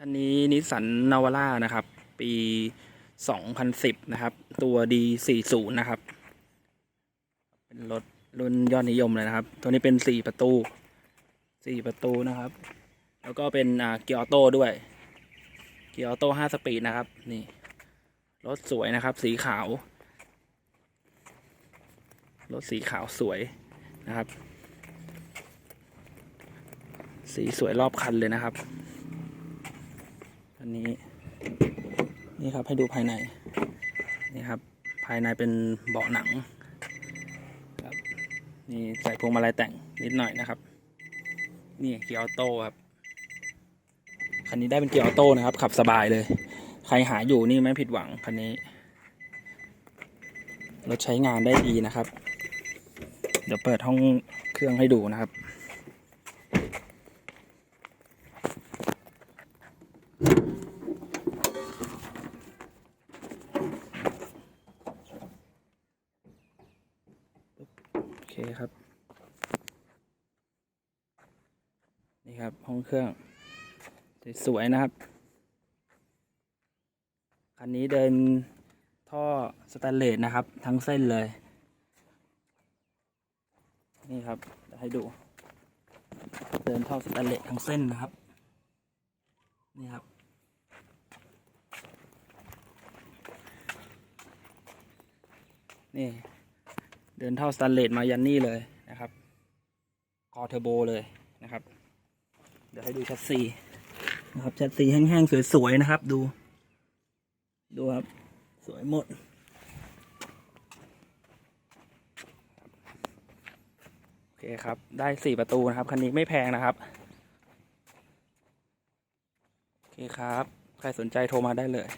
คันนี้นิสสันนาวาร่านะครับ ปี 2010 นะครับ ตัว D40 นะครับ เป็นรถรุ่นยอดนิยมเลยนะครับ ตัวนี้เป็น 4 ประตู 4 ประตูนะครับ แล้วก็เป็นอ่าเกียร์ออโต้ด้วย เกียร์ออโต้ 5 สปีดนะครับ นี่ รถสวยนะครับ สีขาว รถสีขาวสวยนะครับ สีสวยรอบคันเลยนะครับ นนี้ นี่ครับให้ดูภายใน นี่ครับ ภายในเป็นเบาะหนังครับนี่ใส่พวงมาลัยแต่งนิดหน่อยนะครับ นี่เกียร์ออโต้ครับ คันนี้ได้เป็นเกียร์ออโต้นะครับ ขับสบายเลย ใครหาอยู่นี่ไม่ผิดหวังคันนี้ รถใช้งานได้ดีนะครับ เดี๋ยวเปิดห้องเครื่องให้ดูนะครับ คครับ นี่ครับ ห้องเครื่อง สวย ๆ นะครับ คันนี้เดินท่อสแตนเลสนะครับ ทั้งเส้นเลย นี่ครับให้ดู เดินท่อสแตนเลสทั้งเส้นนะครับ นี่ครับนี่ เดินเท่าสแตนเลสมายันนี่เลยนะครับคอเทอร์โบเลยนะครับ เดี๋ยวให้ดูแชสซีนะครับแชสซีแห้งๆสวยๆนะครับ ดู ดูครับ สวยหมดโอเคครับ ได้สี่ประตูนะครับ คันนี้ไม่แพงนะครับ โอเคครับ ใครสนใจโทรมาได้เลย